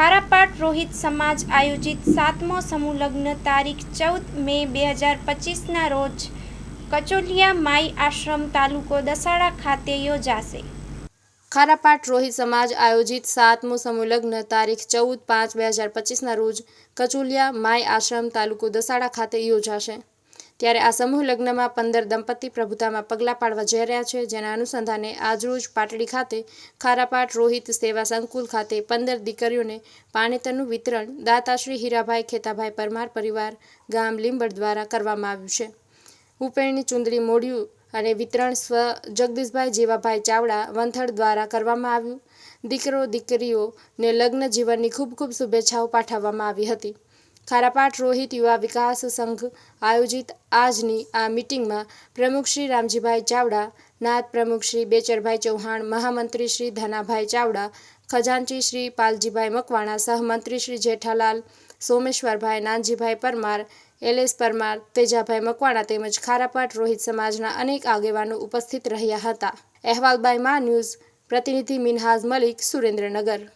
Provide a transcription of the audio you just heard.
ખારાપાટ રોહિત સમાજ આયોજિત સાતમો સમૂહ લગ્ન તારીખ ચૌદ મે બે હજાર પચીસના રોજ કચોલિયા માઈ આશ્રમ તાલુકો દસાડા ખાતે યોજાશે. ખારાપાટ રોહિત સમાજ આયોજિત સાતમું સમૂહ લગ્ન તારીખ ચૌદ પાંચ બે હજાર પચીસના રોજ કચોલિયા માય આશ્રમ તાલુકો દસાડા ખાતે યોજાશે. ત્યારે આ સમૂહ લગ્નમાં પંદર દંપતી પ્રભુતામાં પગલાં પાડવા જઈ રહ્યા છે, જેના અનુસંધાને આજરોજ પાટડી ખાતે ખારાપાટ રોહિત સેવા સંકુલ ખાતે પંદર દીકરીઓને પાણીતરનું વિતરણ દાતાશ્રી હીરાભાઈ ખેતાભાઈ પરમાર પરિવાર ગામ લીંબડ દ્વારા કરવામાં આવ્યું છે. ઉપેણની ચુંદડી મોડ્યું અને વિતરણ સ્વ જગદીશભાઈ જીવાભાઈ ચાવડા વંથળ દ્વારા કરવામાં આવ્યું. દીકરો દીકરીઓને લગ્ન જીવનની ખૂબ ખૂબ શુભેચ્છાઓ પાઠવવામાં આવી હતી. ખારાપાટ રોહિત યુવા વિકાસ સંઘ આયોજિત આજની આ મિટિંગમાં પ્રમુખ શ્રી રામજીભાઈ ચાવડા, નાયબ પ્રમુખ શ્રી બેચરભાઈ ચૌહાણ, મહામંત્રી શ્રી ધનાભાઈ ચાવડા, ખજાનચી શ્રી પાલજીભાઈ મકવાણા, સહમંત્રી શ્રી જેઠાલાલ, સોમેશ્વરભાઈ, નાનજીભાઈ પરમાર એલેસ પરમાર, તેજાભાઈ મકવાણા તેમજ ખારાપાટ રોહિત સમાજના અનેક આગેવાનો ઉપસ્થિત રહ્યા હતા. અહેવાલ બાય મા ન્યૂઝ પ્રતિનિધિ મિનહાઝ મલિક, સુરેન્દ્રનગર.